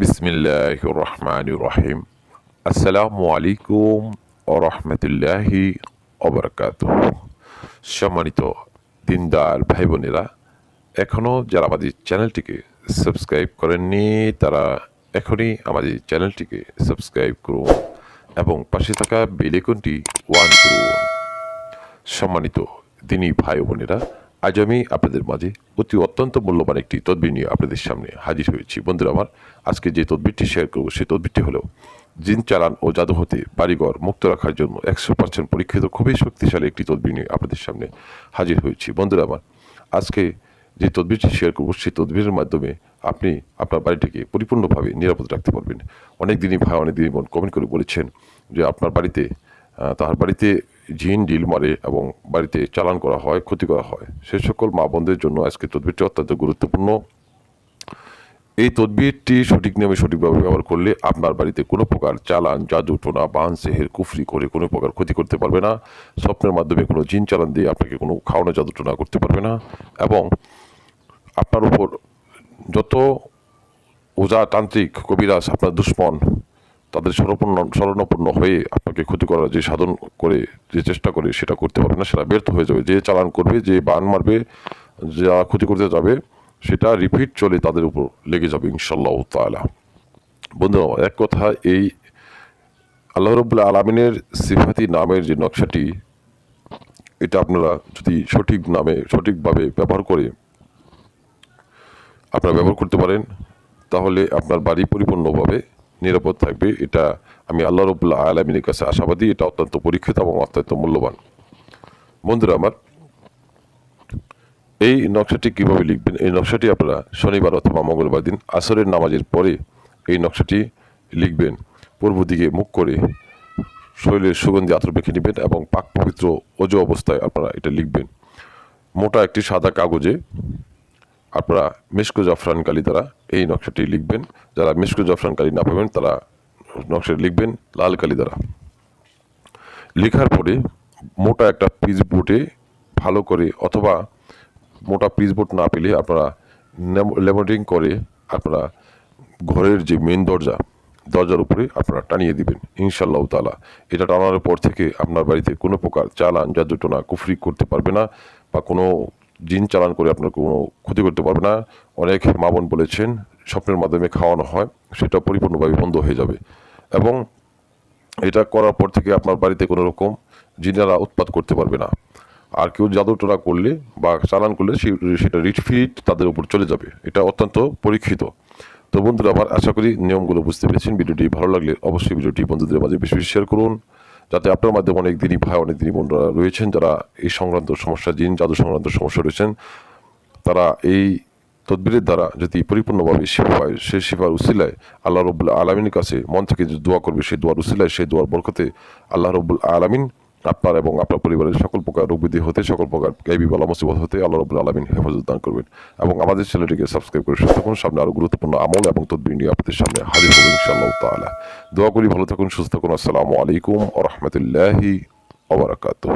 বিসমিল্লাহ রহমান রহিম আসসালামু আলাইকুম ও রহমতুল্লাহি অবরকাত সম্মানিত দিনদার ভাই বোনেরা এখনও যারা আমাদের চ্যানেলটিকে সাবস্ক্রাইব করেননি, তারা এখনই আমাদের চ্যানেলটিকে সাবস্ক্রাইব করুন এবং পাশে থাকা বেলেকনটি ওয়ান করুন। সম্মানিত দিনী ভাই বোনেরা আজ আমি আপনাদের মাঝে অতি অত্যন্ত মূল্যবান একটি তদবির নিয়ে আপনাদের সামনে হাজির হয়েছি। বন্ধুরা আমার আজকে যে তদবিরটি শেয়ার করব সেই তদবিরটি হলো জিন চালান ও জাদু হতে বাড়িঘর মুক্ত রাখার জন্য একশো পার্সেন্ট পরীক্ষিত খুবই শক্তিশালী একটি তদবির নিয়ে আপনাদের সামনে হাজির হয়েছি। বন্ধুরা আমার আজকে যে তদবিরটি শেয়ার করব সেই তদবিরের মাধ্যমে আপনি আপনার বাড়িটিকে পরিপূর্ণভাবে নিরাপদ রাখতে পারবেন। অনেক দিনই ভাই অনেক দিনই বোন কমেন্ট করে বলেছেন যে আপনার বাড়িতে আহ, তার বাড়িতে ঝিন ডিল মারে এবং বাড়িতে চালান করা হয়, ক্ষতি করা হয়। সে সকল মা বোনদের জন্য আজকে তদবিরটি অত্যন্ত গুরুত্বপূর্ণ। এই তদবিরটি সঠিক নিয়মে সঠিকভাবে ব্যবহার করলে আপনার বাড়িতে কোনো প্রকার চালান, জাদু, টোনা, বান, সেহের, কুফরি করে কোনো প্রকার ক্ষতি করতে পারবে না। স্বপ্নের মাধ্যমে কোনো জিন চালান দিয়ে আপনাকে কোনো খাওয়ানো, জাদু, টোনা করতে পারবে না এবং আপনার উপর যত ওজা তান্ত্রিক কবিরাজ, আপনার দুশ্মন তাদের স্মরণপূর্ণ স্মরণাপন্ন হয়ে আপনাকে ক্ষতি করার যে সাধন করে, যে চেষ্টা করে সেটা করতে পারবে না, সেটা ব্যর্থ হয়ে যাবে। যে চালান করবে, যে বান মারবে, যা ক্ষতি করতে যাবে, সেটা রিপিট চলে তাদের উপর লেগে যাবে ইনশাল্লাহ তালা বন্ধু এক কথা, এই আল্লাহ রবুল্লা আলমিনের সিফাতি নামের যে নকশাটি, এটা আপনারা যদি সঠিক নামে, সঠিকভাবে ব্যবহার করে আপনারা ব্যবহার করতে পারেন, তাহলে আপনার বাড়ি পরিপূর্ণভাবে নিরাপদ থাকবে, এটা আমি আল্লাহ রবুল্লাহ আলমিনের কাছে আশাবাদী, এটা অত্যন্ত পরীক্ষিত এবং অত্যন্ত মূল্যবান। বন্ধুরা আমার, এই নকশাটি কীভাবে লিখবেন? এই নকশাটি আপনারা শনিবার অথবা মঙ্গলবার দিন আসরের নামাজের পরে এই নকশাটি লিখবেন। পূর্ব দিকে মুখ করে শরীরের সুগন্ধি আতর মেখে নেবেন এবং পাক পবিত্র অজু অবস্থায় আপনারা এটা লিখবেন। মোটা একটি সাদা কাগজে আপনারা মিসকো জাফরান কালি দ্বারা এই নকশাটি লিখবেন। যারা মিসকো জাফরান কালি না পাবেন, তারা নকশাটি লিখবেন লাল কালি দ্বারা। লেখার পরে মোটা একটা পিচ বোর্ডে ভালো করে অথবা মোটা পিচ বোর্ড না পেলে আপনারা লেমোটিং করে আপনারা ঘরের যে মেন দরজা, দরজার উপরে আপনারা টানিয়ে দিবেন ইনশাল্লাহ তালা এটা টানানোর পর থেকে আপনার বাড়িতে কোনো প্রকার চালান জাদুটোনা কুফরি করতে পারবে না বা কোনো জিন চালান করে আপনার কোনো ক্ষতি করতে পারবে না। অনেক মা বোন বলেছেন, স্বপ্নের মাধ্যমে খাওয়ানো হয়, সেটা পরিপূর্ণভাবে বন্ধ হয়ে যাবে। এবং এটা করার পর থেকে আপনার বাড়িতে কোনো রকম জিনেরা উৎপাত করতে পারবে না। আর কেউ জাদুটোনা করলে বা চালান করলে সেটা রিটফিট তাদের উপর চলে যাবে। এটা অত্যন্ত পরীক্ষিত। তো বন্ধুরা, আবার আশা করি নিয়মগুলো বুঝতে পেরেছেন। ভিডিওটি ভালো লাগলে অবশ্যই ভিডিওটি বন্ধুদের মাঝে বেশি বেশি শেয়ার করুন। যাতে আপনার মাধ্যমে অনেক দিনই ভাই, অনেক দিনই বোনরা রয়েছেন, যারা এই সংক্রান্ত সমস্যা, জিন জাদু সংক্রান্ত সমস্যা রয়েছেন, তারা এই তদবিরের দ্বারা যদি পরিপূর্ণভাবে শিফা পায় সেই শিফার উসিলায় আল্লাহ রবুল্লা আলমিনের কাছে মন থেকে যে দোয়া করবে, সেই দোয়ার উসিলায়, সেই দোয়ার বরকতে আল্লাহ রবুল আলমিন আপনার এবং আপনার পরিবারের সকল প্রকার রোগ ব্যাধি হতে, সকল প্রকার গাইবি বলা মুসিবত হতে আল্লাহ রবুল আলমিন হেফাজত দান করবেন। এবং আমাদের চ্যানেলটিকে সাবস্ক্রাইব করে সুস্থ থাকুন। সামনে আরও গুরুত্বপূর্ণ আমল এবং তদ্বি নিয়ে আপনাদের সামনে হাজির হবেন ইনশাআল্লাহ তালা দোয়া করি ভালো থাকুন, সুস্থ থাকুন। আসসালামু আলাইকুম ও রহমতুল্লাহি ওবরাকাতুহ